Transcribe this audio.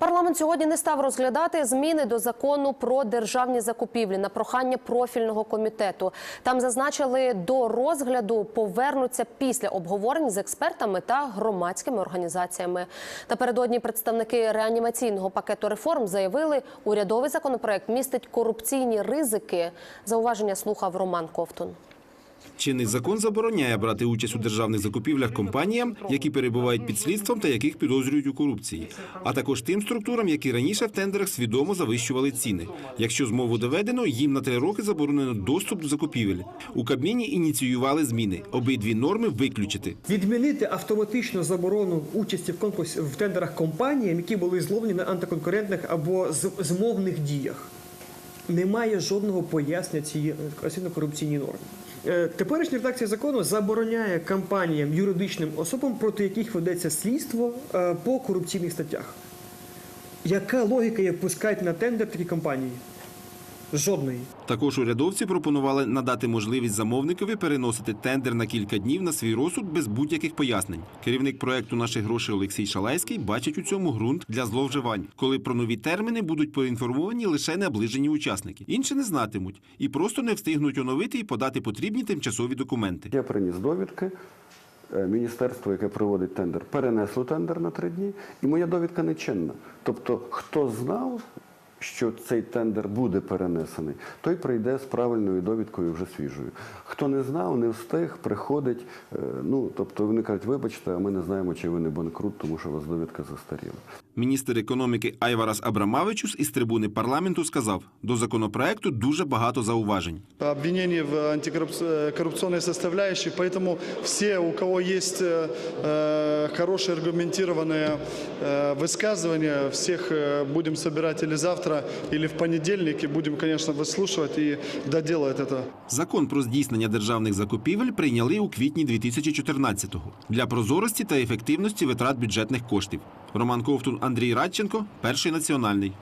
Парламент сьогодні не став розглядати зміни до закону про державні закупівлі на прохання профільного комітету. Там зазначили, до розгляду повернуться після обговорень з експертами та громадськими організаціями. Напередодні представники реанімаційного пакету реформ заявили, урядовий законопроект містить корупційні ризики. Зауваження слухав Роман Ковтун. Чинний закон забороняє брати участь у державних закупівлях компаніям, які перебувають під слідством та яких підозрюють у корупції, а також тим структурам, які раніше в тендерах свідомо завищували ціни. Якщо змову доведено, їм на три роки заборонено доступ до закупівель. У Кабміні ініціювали зміни. Обидві норми виключити. Відмінити автоматичну заборону участі в конкурсі в тендерах компаніям, які були зловлені на антиконкурентних або змовних діях. Немає жодного пояснення цієї корупційній нормі. Е, Теперішня редакція закону забороняє компаніям, юридичним особам, проти яких ведеться слідство е, по корупційних статтях. Яка логіка є пускати на тендер такі компанії? Жодної. Також урядовці пропонували надати можливість замовникові переносити тендер на кілька днів на свій розсуд без будь-яких пояснень. Керівник проекту «Наші гроші» Олексій Шалайський бачить у цьому ґрунт для зловживань, коли про нові терміни будуть поінформовані лише наближені учасники. Інші не знатимуть і просто не встигнуть оновити і подати потрібні тимчасові документи. Я приніс довідки. Е, Міністерство, яке проводить тендер, перенесло тендер на три дні, і моя довідка не чинна. Тобто, хто знав, що цей тендер буде перенесений, той прийде з правильною довідкою вже свіжою. Хто не знав, не встиг, приходить. е, Ну тобто вони кажуть, вибачте, а ми не знаємо, чи ви не банкрут, тому що у вас довідка застаріла. Міністр економіки Айварас Абрамавичус із трибуни парламенту сказав: до законопроекту дуже багато зауважень. обвинений в антикоррупционной составляющей, поэтому все, у кого есть э, э, хорошие аргументированные э, высказывания, всех э, будем собирать или завтра, или в понедельник, и будем, конечно, выслушивать и доделать это. Закон про здійснення державних закупівель прийняли у квітні 2014-го для прозорості та ефективності витрат бюджетних коштів. Роман Ковтун, Андрій Радченко, перший національний.